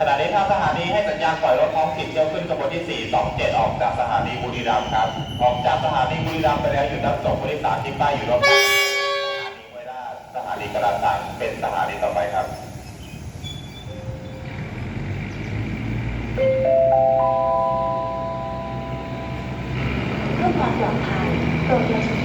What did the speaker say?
ขณะนี้ทางสถานีให้สัญญาณปล่อยรถท้องถิ่นเที่ยวขึ้นขบวนที่ 427 ออกจากสถานีบุรีรัมย์ครับ ออกจากสถานีบุรีรัมย์ไปแล้วหยุดรับส่งผู้โดยสารที่ป้ายอยู่รอบสถานีห้วยราชสถานีกระดานสังเป็นสถานีต่อไปครับเพื่อความปลอดภัยโปรดใาช้เดิ